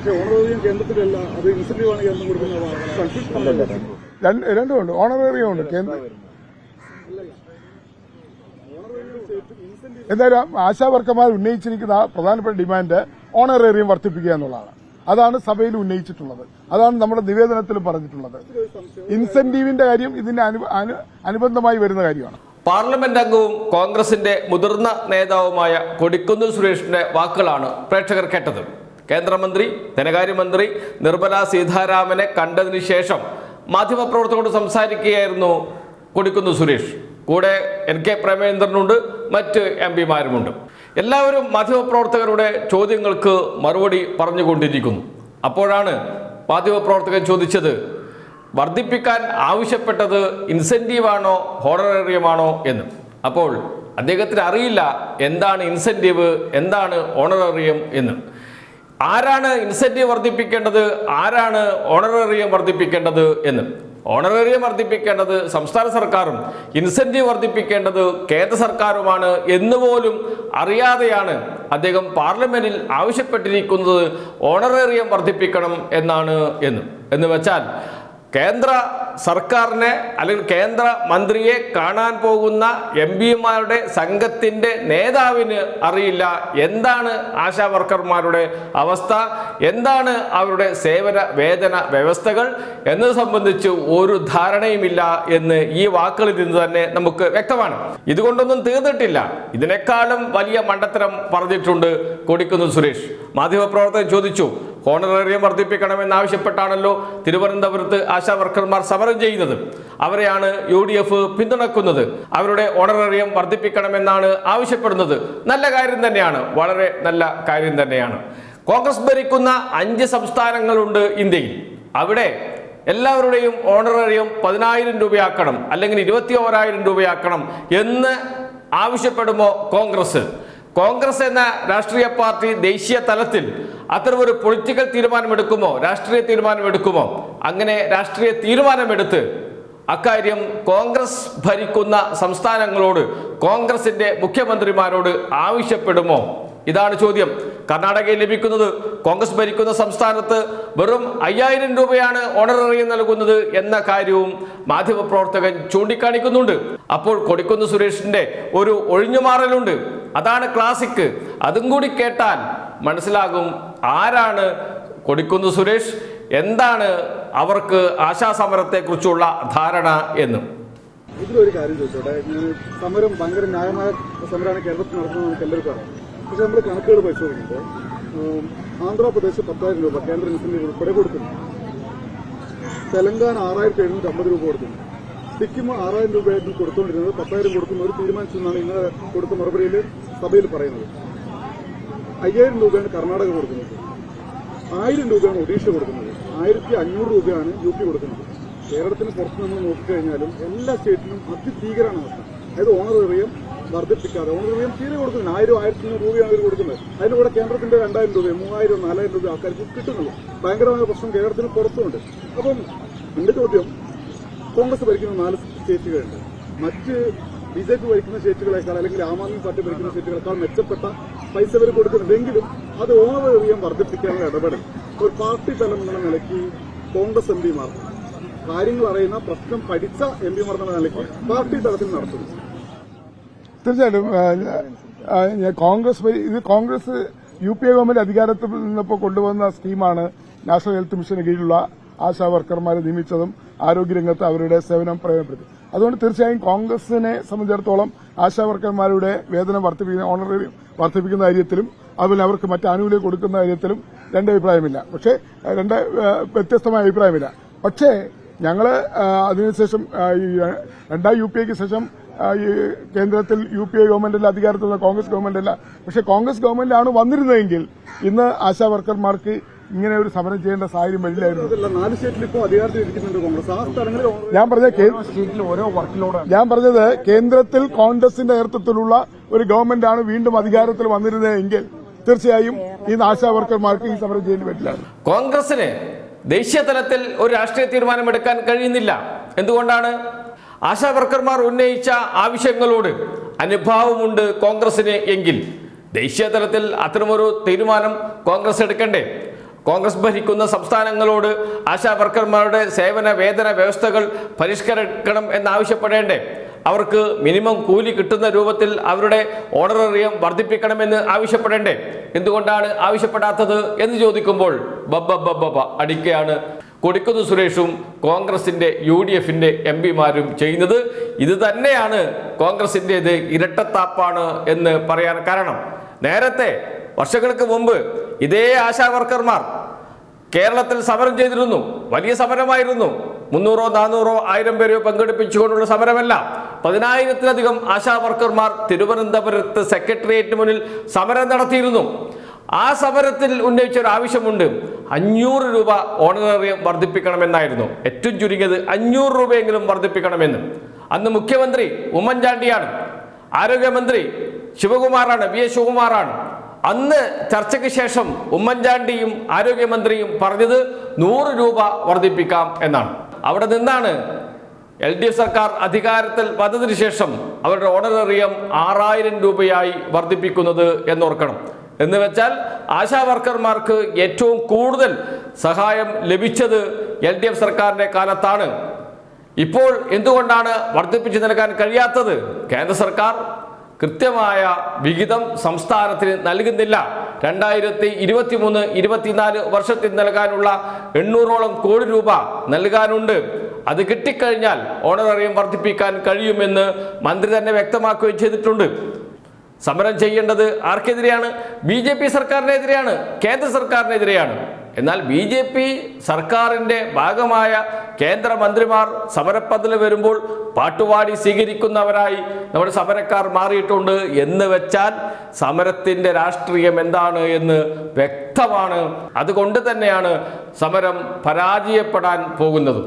പക്ഷേ ഓണറേറിയം കേന്ദ്രത്തിലല്ല അത് ഇൻസെന്റീവാണ് കേന്ദ്രം കൊടുക്കുന്നത് രണ്ടുമുണ്ട് ഓണറേറിയം ഉണ്ട്. കേന്ദ്ര എന്തായാലും ആശാ വർക്കർമാർ ഉന്നയിച്ചിരിക്കുന്ന പ്രധാനപ്പെട്ട ഡിമാൻഡ് ഓണറേറിയം വർദ്ധിപ്പിക്കുക എന്നുള്ളതാണ്. അതാണ് സഭയിൽ ഉന്നയിച്ചിട്ടുള്ളത്. അതാണ് നമ്മുടെ നിവേദനത്തിൽ പറഞ്ഞിട്ടുള്ളത്. ഇൻസെന്റീവിന്റെ കാര്യം ഇതിന് അനു- അനു- അനുബന്ധമായി വരുന്ന കാര്യമാണ്. പാർലമെന്റ് അംഗവും കോൺഗ്രസിന്റെ മുതിർന്ന നേതാവുമായ കൊടിക്കുന്നിൽ സുരേഷിന്റെ വാക്കുകളാണ് പ്രേക്ഷകർ കേട്ടത്. കേന്ദ്രമന്ത്രി ധനകാര്യമന്ത്രി നിർമ്മല സീതാരാമനെ കണ്ടതിന് ശേഷം മാധ്യമപ്രവർത്തകരോട് സംസാരിക്കുകയായിരുന്നു കൊടിക്കുന്ന് സുരേഷ്. കൂടെ എൻ കെ പ്രേമേന്ദ്രനുണ്ട് മറ്റ് എം പിമാരുമുണ്ട്. എല്ലാവരും മാധ്യമപ്രവർത്തകരുടെ ചോദ്യങ്ങൾക്ക് മറുപടി പറഞ്ഞുകൊണ്ടിരിക്കുന്നു. അപ്പോഴാണ് മാധ്യമപ്രവർത്തകൻ ചോദിച്ചത് വർദ്ധിപ്പിക്കാൻ ആവശ്യപ്പെട്ടത് ഇൻസെന്റീവാണോ ഹോണറേറിയമാണോ എന്ന്? അപ്പോൾ അദ്ദേഹത്തിന് അറിയില്ല എന്താണ് ഇൻസെന്റീവ് എന്താണ് ഓണറേറിയം എന്ന്? ആരാണ് ഇൻസെന്റീവ് വർദ്ധിപ്പിക്കേണ്ടത്? ആരാണ് ഓണററിയം വർദ്ധിപ്പിക്കേണ്ടത് എന്ന്. ഓണറേറിയം വർദ്ധിപ്പിക്കേണ്ടത് സംസ്ഥാന സർക്കാരും ഇൻസെന്റീവ് വർദ്ധിപ്പിക്കേണ്ടത് കേന്ദ്ര സർക്കാരുമാണ് എന്നുപോലും അറിയാതെയാണ് അദ്ദേഹം പാർലമെന്റിൽ ആവശ്യപ്പെട്ടിരിക്കുന്നത് ഓണറേറിയം വർദ്ധിപ്പിക്കണം എന്നാണ് എന്ന്. എന്ന് വെച്ചാൽ കേന്ദ്ര സർക്കാരിനെ അല്ലെങ്കിൽ കേന്ദ്ര മന്ത്രിയെ കാണാൻ പോകുന്ന എം പിമാരുടെ സംഘത്തിന്റെ നേതാവിന് അറിയില്ല. എന്താണ് ആശാ വർക്കർമാരുടെ അവസ്ഥ? എന്താണ് അവരുടെ സേവന വേതന വ്യവസ്ഥകൾ? എന്നത് സംബന്ധിച്ച് ഒരു ധാരണയുമില്ല എന്ന് ഈ വാക്കുകളിൽ നിന്ന് തന്നെ നമുക്ക് വ്യക്തമാണ്. ഇതുകൊണ്ടൊന്നും തീർന്നിട്ടില്ല. ഇതിനേക്കാളും വലിയ മണ്ടത്തരം പറഞ്ഞിട്ടുണ്ട് കൊടിക്കുന്ന് സുരേഷ്. മാധ്യമപ്രവർത്തകൻ ചോദിച്ചു ഹോണറേറിയം വർദ്ധിപ്പിക്കണമെന്നാവശ്യപ്പെട്ടാണല്ലോ തിരുവനന്തപുരത്ത് ആശാ വർക്കർമാർ സമരം ചെയ്യുന്നത്. അവരെയാണ് യു ഡി എഫ് പിന്തുണക്കുന്നത്. അവരുടെ ഓണറേറിയം വർദ്ധിപ്പിക്കണമെന്നാണ് ആവശ്യപ്പെടുന്നത്. നല്ല കാര്യം തന്നെയാണ്. വളരെ നല്ല കാര്യം തന്നെയാണ്. കോൺഗ്രസ് ഭരിക്കുന്ന അഞ്ച് സംസ്ഥാനങ്ങളുണ്ട് ഇന്ത്യയിൽ. അവിടെ എല്ലാവരുടെയും ഓണറേറിയം പതിനായിരം രൂപയാക്കണം അല്ലെങ്കിൽ ഇരുപത്തി ഓരായിരം രൂപയാക്കണം എന്ന് ആവശ്യപ്പെടുമോ കോൺഗ്രസ്? കോൺഗ്രസ് എന്ന രാഷ്ട്രീയ പാർട്ടി ദേശീയ തലത്തിൽ അത്തരമൊരു പൊളിറ്റിക്കൽ തീരുമാനമെടുക്കുമോ? രാഷ്ട്രീയ തീരുമാനമെടുക്കുമോ? അങ്ങനെ രാഷ്ട്രീയ തീരുമാനമെടുത്ത് അക്കാര്യം കോൺഗ്രസ് ഭരിക്കുന്ന സംസ്ഥാനങ്ങളോട് കോൺഗ്രസിന്റെ മുഖ്യമന്ത്രിമാരോട് ആവശ്യപ്പെടുമോ? ഇതാണ് ചോദ്യം. കർണാടകയിൽ ലഭിക്കുന്നത് കോൺഗ്രസ് ഭരിക്കുന്ന സംസ്ഥാനത്ത് വെറും അയ്യായിരം രൂപയാണ് ഓണററി നൽകുന്നത് എന്ന കാര്യവും മാധ്യമപ്രവർത്തകൻ ചൂണ്ടിക്കാണിക്കുന്നുണ്ട്. അപ്പോൾ കൊടിക്കുന്ന് സുരേഷിന്റെ ഒരു ഒഴിഞ്ഞുമാറലുണ്ട്. അതാണ് ക്ലാസിക് അതും കൂടി കേട്ടാൽ മനസ്സിലാകും ആരാണ് കൊടിക്കുന്ന് സുരേഷ് എന്താണ് അവർക്ക് ആശാസമരത്തെക്കുറിച്ചുള്ള ധാരണ എന്ന്. ഇതിലൊരു കാര്യം ചോദിച്ചോട്ടെ? സമരം ഭയങ്കര ന്യായമായ സമരമാണ് കേരളത്തിൽ നടത്തുന്നത് എല്ലാവർക്കും അറിയാം. പക്ഷെ നമ്മൾ കണക്കുകൾ പരിശോധിക്കുമ്പോൾ ആന്ധ്രാപ്രദേശ് പത്തായിരം രൂപ കേന്ദ്ര ഇൻസെന്റീവ് ഉൾപ്പെടെ കൊടുക്കുന്നു തെലങ്കാന ആറായിരത്തി എഴുന്നൂറ്റി അമ്പത് രൂപ കൊടുക്കുന്നു സിക്കിം ആറായിരം രൂപയായിരുന്നു കൊടുത്തുകൊണ്ടിരുന്നത് പത്തായിരം കൊടുക്കുന്ന ഒരു തീരുമാനിച്ചു എന്നാണ് ഇന്നലെ കൊടുത്ത മറുപടിയിൽ സഭയിൽ പറയുന്നത്. അയ്യായിരം രൂപയാണ് കർണാടക കൊടുക്കുന്നത്. ആയിരം രൂപയാണ് ഒഡീഷ കൊടുക്കുന്നത്. ആയിരത്തി അഞ്ഞൂറ് രൂപയാണ് യു പി കൊടുക്കുന്നത്. കേരളത്തിന് പുറത്ത് നമ്മൾ നോക്കിക്കഴിഞ്ഞാലും എല്ലാ സ്റ്റേറ്റിലും അതിഭീകരമാണ് അവസ്ഥ അതായത് ഓണർ ഓണറേറിയം വർദ്ധിപ്പിക്കാതെ ഓണറേറിയം തീരെ കൊടുക്കുന്നില്ല. ആയിരം ആയിരത്തി അഞ്ഞൂറ് രൂപയാണ് അവർ കൊടുക്കുന്നത്. അതിന് കൂടെ കേന്ദ്രത്തിന്റെ രണ്ടായിരം രൂപ മൂവായിരം നാലായിരം രൂപ ആൾക്കാർക്ക് കിട്ടുന്നുള്ളൂ. ഭയങ്കരമായ പ്രശ്നം കേരളത്തിന് പുറത്തുമുണ്ട്. അപ്പം എന്റെ ചോദ്യം കോൺഗ്രസ് ഭരിക്കുന്ന നാല് സ്റ്റേറ്റുകളുണ്ട്. മറ്റ് ബി ജെ പി ഭരിക്കുന്ന സ്റ്റേറ്റുകളെക്കാൾ അല്ലെങ്കിൽ ആം ആദ്മി പാർട്ടി ഭരിക്കുന്ന സ്റ്റേറ്റുകളെക്കാൾ മെച്ചപ്പെട്ട പൈസ ഇവർ കൊടുക്കുന്നുണ്ടെങ്കിലും അത് ഓണറേറിയം വർദ്ധിപ്പിക്കാനുള്ള ഇടപെടൽ. ഒരു പാർട്ടി തലം എന്നുള്ള നിലയ്ക്ക് കോൺഗ്രസ് എം പിമാർ കാര്യങ്ങൾ അറിയുന്ന പ്രശ്നം പഠിച്ച എം പിമാർ എന്നുള്ള നിലയ്ക്ക് പാർട്ടി തലത്തിൽ നടത്തുന്നു. തീർച്ചയായിട്ടും കോൺഗ്രസ് ഇത് Congress U P A government അധികാരത്തിൽ നിന്നപ്പോൾ കൊണ്ടുവന്ന സ്കീമാണ് നാഷണൽ ഹെൽത്ത് മിഷന് കീഴിലുള്ള ആശാ വർക്കർമാരെ നിയമിച്ചതും ആരോഗ്യരംഗത്ത് അവരുടെ സേവനം പ്രയോജനപ്പെടുത്തി. അതുകൊണ്ട് തീർച്ചയായും കോൺഗ്രസിനെ സംബന്ധിച്ചിടത്തോളം ആശാ വർക്കർമാരുടെ വേതനം വർദ്ധിപ്പിക്കുന്ന ഓണററി വർദ്ധിപ്പിക്കുന്ന കാര്യത്തിലും അതുപോലെ അവർക്ക് മറ്റ് ആനുകൂല്യം കൊടുക്കുന്ന കാര്യത്തിലും രണ്ട് അഭിപ്രായമില്ല. പക്ഷേ രണ്ട് വ്യത്യസ്തമായ അഭിപ്രായമില്ല. പക്ഷേ ഞങ്ങൾ അതിനുശേഷം രണ്ടാം യു പി എക്ക് ശേഷം ഈ കേന്ദ്രത്തിൽ യു പി എ ഗവൺമെന്റല്ല അധികാരത്തിലുള്ള കോൺഗ്രസ് ഗവൺമെന്റല്ല. അല്ല പക്ഷേ കോൺഗ്രസ് ഗവൺമെന്റാണ് വന്നിരുന്നതെങ്കിൽ ഇന്ന് ആശാ വർക്കർമാർക്ക് ഇങ്ങനെ ഒരു സമരം ചെയ്യേണ്ട സാഹചര്യം വരില്ലായിരുന്നു. ഞാൻ പറഞ്ഞ ഞാൻ പറഞ്ഞത് കേന്ദ്രത്തിൽ കോൺഗ്രസിന്റെ നേതൃത്വത്തിലുള്ള ഒരു ഗവൺമെന്റാണ് വീണ്ടും അധികാരത്തിൽ വന്നിരുന്നതെങ്കിൽ തീർച്ചയായും ഈ ആശാ വർക്കർമാർക്ക് ഈ സമരം ചെയ്യേണ്ടി പറ്റില്ല കോൺഗ്രസിന് ദേശീയ തലത്തിൽ ഒരു രാഷ്ട്രീയ തീരുമാനം എടുക്കാൻ കഴിയുന്നില്ല. എന്തുകൊണ്ടാണ് ആശാ വർക്കർമാർ ഉന്നയിച്ച ആവശ്യങ്ങളോട് അനുഭാവമുണ്ട് കോൺഗ്രസിന് എങ്കിൽ ദേശീയ തലത്തിൽ അത്തരമൊരു തീരുമാനം കോൺഗ്രസ് എടുക്കണ്ടേ? കോൺഗ്രസ് ഭരിക്കുന്ന സംസ്ഥാനങ്ങളോട് ആശാ വർക്കർമാരുടെ സേവന വേതന വ്യവസ്ഥകൾ പരിഷ്കരിക്കണം എന്നാവശ്യപ്പെടേണ്ടേ? അവർക്ക് മിനിമം കൂലി കിട്ടുന്ന രൂപത്തിൽ അവരുടെ ഓണറേറിയം വർദ്ധിപ്പിക്കണമെന്ന് ആവശ്യപ്പെടേണ്ടേ? എന്തുകൊണ്ടാണ് ആവശ്യപ്പെടാത്തത് എന്ന് ചോദിക്കുമ്പോൾ ബബ്ബബ്ബബ്ബ അടിക്കുകയാണ് കൊടിക്കുന്ന് സുരേഷും കോൺഗ്രസിന്റെ യു ഡി എഫിന്റെ എം പിമാരും ചെയ്യുന്നത് ഇത് തന്നെയാണ് കോൺഗ്രസിന്റെത് ഇരട്ടത്താപ്പാണ് എന്ന് പറയാൻ കാരണം. നേരത്തെ വർഷങ്ങൾക്ക് മുമ്പ് ഇതേ ആശാ വർക്കർമാർ കേരളത്തിൽ സമരം ചെയ്തിരുന്നു. വലിയ സമരമായിരുന്നു. മുന്നൂറോ നാനൂറോ ആയിരം പേരെയോ പങ്കെടുപ്പിച്ചുകൊണ്ടുള്ള സമരമല്ല പതിനായിരത്തിലധികം ആശാ വർക്കർമാർ തിരുവനന്തപുരത്ത് സെക്രട്ടേറിയറ്റിന് മുന്നിൽ സമരം നടത്തിയിരുന്നു. ആ സമരത്തിൽ ഉന്നയിച്ച ഒരു ആവശ്യമുണ്ട് അഞ്ഞൂറ് രൂപ ഓണറേറിയം വർദ്ധിപ്പിക്കണമെന്നായിരുന്നു. ഏറ്റവും ചുരുങ്ങിയത് അഞ്ഞൂറ് രൂപയെങ്കിലും വർദ്ധിപ്പിക്കണമെന്ന്. അന്ന് മുഖ്യമന്ത്രി ഉമ്മൻചാണ്ടിയാണ്. ആരോഗ്യമന്ത്രി ശിവകുമാറാണ് വി. എസ് ശിവകുമാറാണ്. അന്ന് ചർച്ചയ്ക്ക് ശേഷം ഉമ്മൻചാണ്ടിയും ആരോഗ്യമന്ത്രിയും പറഞ്ഞത് നൂറ് രൂപ വർദ്ധിപ്പിക്കാം എന്നാണ്. അവിടെ നിന്നാണ് എൽ ഡി എഫ് സർക്കാർ അധികാരത്തിൽ വന്നതിന് ശേഷം അവരുടെ ഓണറേറിയം ആറായിരം രൂപയായി വർദ്ധിപ്പിക്കുന്നത് എന്നോർക്കണം. എന്ന് വെച്ചാൽ ആശാ വർക്കർമാർക്ക് ഏറ്റവും കൂടുതൽ സഹായം ലഭിച്ചത് എൽ ഡി എഫ് സർക്കാരിന്റെ കാലത്താണ്. ഇപ്പോൾ എന്തുകൊണ്ടാണ് വർദ്ധിപ്പിച്ച് നൽകാൻ കഴിയാത്തത്? കേന്ദ്ര സർക്കാർ കൃത്യമായ വിഹിതം സംസ്ഥാനത്തിന് നൽകുന്നില്ല. രണ്ടായിരത്തി ഇരുപത്തി മൂന്ന് ഇരുപത്തിനാല് വർഷത്തിൽ നൽകാനുള്ള എണ്ണൂറോളം കോടി രൂപ നൽകാനുണ്ട്. അത് കിട്ടിക്കഴിഞ്ഞാൽ ഓണറേറിയം വർദ്ധിപ്പിക്കാൻ കഴിയുമെന്ന് മന്ത്രി തന്നെ വ്യക്തമാക്കുകയും ചെയ്തിട്ടുണ്ട്. സമരം ചെയ്യേണ്ടത് ആർക്കെതിരെയാണ്? ബി ജെ പി സർക്കാരിനെതിരെയാണ് കേന്ദ്ര സർക്കാരിനെതിരെയാണ്. എന്നാൽ ബി ജെ പി സർക്കാരിന്റെ ഭാഗമായ കേന്ദ്രമന്ത്രിമാർ സമരപ്പതിൽ വരുമ്പോൾ പാട്ടുപാടി സ്വീകരിക്കുന്നവരായി നമ്മുടെ സമരക്കാർ മാറിയിട്ടുണ്ട് എന്ന് വെച്ചാൽ സമരത്തിന്റെ രാഷ്ട്രീയം എന്താണ് എന്ന് വ്യക്തമാണ്. അതുകൊണ്ട് തന്നെയാണ് സമരം പരാജയപ്പെടാൻ പോകുന്നത്.